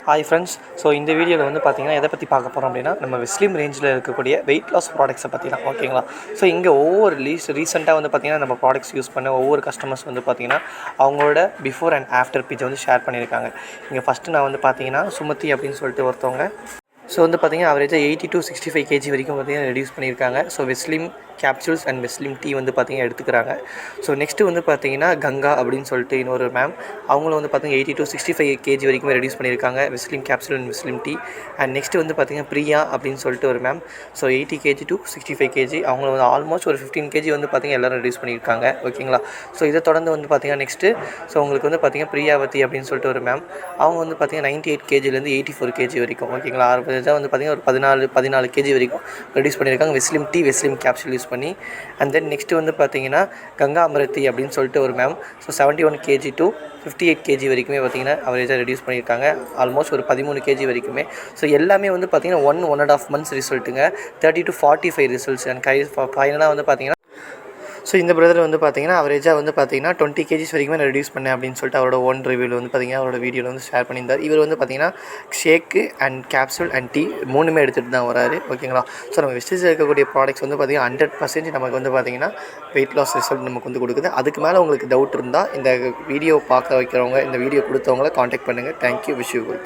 Hi friends so இந்த வீடியோவில் வந்து பார்த்தீங்கன்னா எதை பற்றி பார்க்க போகிறோம் அப்படின்னா நம்ம வெஸ்லிம் ரேஞ்சில் இருக்கக்கூடிய வெயிட் லாஸ் ப்ராடக்ட்ஸை பற்றி தான் ஓகேங்களா ஸோ இங்கே ஒவ்வொரு லீஸ் ரீசெண்டாக வந்து பார்த்தீங்கன்னா நம்ம ப்ராடக்ட்ஸ் யூஸ் பண்ண ஒவ்வொரு கஸ்டமர்ஸ் வந்து பார்த்திங்கன்னா அவங்களோட பிஃபோர் அண்ட் ஆஃப்டர் பிச்சை வந்து ஷேர் பண்ணியிருக்காங்க இங்கே ஃபஸ்ட்டு நான் வந்து பார்த்தீங்கன்னா சுமதி அப்படின்னு சொல்லிட்டு ஒருத்தவங்க ஸோ வந்து பார்த்தீங்கன்னா அவரேஜாக eighty to sixty five KG வரைக்கும் பார்த்தீங்கன்னா ரெடியூஸ் பண்ணியிருக்காங்க. So Veslim capsules and Veslim tea வந்து பார்த்தீங்கன்னா எடுத்துக்கிறாங்க. ஸோ நெக்ஸ்ட்டு வந்து பார்த்தீங்கன்னா கங்கா அப்படின்னு சொல்லிட்டு இன்னொரு மேம் அவங்களும் வந்து பார்த்தீங்கன்னா eighty to sixty five KG வரைக்கும் ரெடியூஸ் பண்ணியிருக்காங்க. Veslim capsule and Veslim tea and next வந்து பார்த்தீங்கன்னா பிரியா அப்படின்னு சொல்லிட்டு ஒரு ma'am so eighty KG to sixty five KG அவங்க வந்து ஆல்மோஸ்ட் ஒரு ஃபிஃப்டீன் கேஜி வந்து பார்த்தீங்கன்னா எல்லாரும் ரெடியூஸ் பண்ணியிருக்காங்க. ஓகேங்களா ஸோ இதை தொடர்ந்து வந்து பார்த்தீங்கன்னா நெக்ஸ்ட்டு ஸோ உங்களுக்கு வந்து பார்த்தீங்கன்னா பிரியாவதி அப்படின்னு சொல்லிட்டு ஒரு மேம் அவங்க வந்து பார்த்தீங்கன்னா நைன்ட்டி எயிட் கேஜிலேருந்து எயிட்டி ஃபோர் கேஜி வரைக்கும். ஓகேங்களா ஆறு வந்து பார்த்தீங்கன்னா ஒரு பதினாலு பதினாலு கேஜி வரைக்கும் ரெடியூஸ் பண்ணியிருக்காங்க. Veslim tea Veslim capsule use பண்ணி. அண்ட் தென் நெக்ஸ்ட்டு வந்து பார்த்தீங்கன்னா கங்கா அமிர்தி அப்படின்னு சொல்லிட்டு ஒரு ma'am so seventy one KG to fifty eight KG வரைக்குமே பார்த்தீங்கன்னா அவரேஜாக ரெடியூஸ் பண்ணியிருக்காங்க. ஆல்மோஸ்ட் ஒரு பதிமூணு கேஜி வரைக்குமே. ஸோ எல்லாமே வந்து பார்த்தீங்கன்னா one one and half months ரிசல்ட்டுங்க thirty to forty five results and கை ஃபைனலாக வந்து பார்த்தீங்கன்னா ஸோ இந்த பிரதர் வந்து பார்த்தீங்கன்னா அவரேஜாக வந்து பார்த்தீங்கன்னா டுவெண்ட்டி கேஜிஸ் வரைக்குமே நான் ரெடியூஸ் பண்ணேன் அப்படின்னு சொல்லிட்டு அவரோட ஓன் ரிவியூவில் வந்து பார்த்தீங்கன்னா அவரோட வீடியோவில் வந்து ஷேர் பண்ணியிருந்தார். இவர் வந்து பார்த்தீங்கன்னா shake and capsule and tea மூணுமே எடுத்துகிட்டு தான் வராரு. ஓகேங்களா ஸோ நம்ம வெஸ்டேஜில் இருக்கக்கூடிய ப்ராடக்ட்ஸ் வந்து பார்த்தீங்கன்னா ஹண்ட்ரட் பர்சன்டேஜ் நமக்கு வந்து பார்த்தீங்கன்னா வெயிட் லாஸ் ரிசல்ட் நமக்கு வந்து கொடுக்குது. அதுக்கு மேலே உங்களுக்கு டவுட் இருந்தால் இந்த வீடியோ பார்க்க வைக்கிறவங்க இந்த வீடியோ கொடுத்தவங்கள காண்டாக்ட் பண்ணுங்கள் thank you wish you good